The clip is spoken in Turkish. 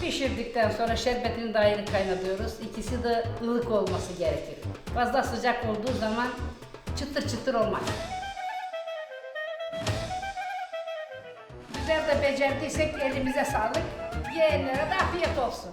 Pişirdikten sonra şerbetini de ayrı kaynatıyoruz. İkisi de ılık olması gerekir. Fazla sıcak olduğu zaman çıtır çıtır olmaz. Güzel de becerdiysek elimize sağlık. Yiyenlere de afiyet olsun.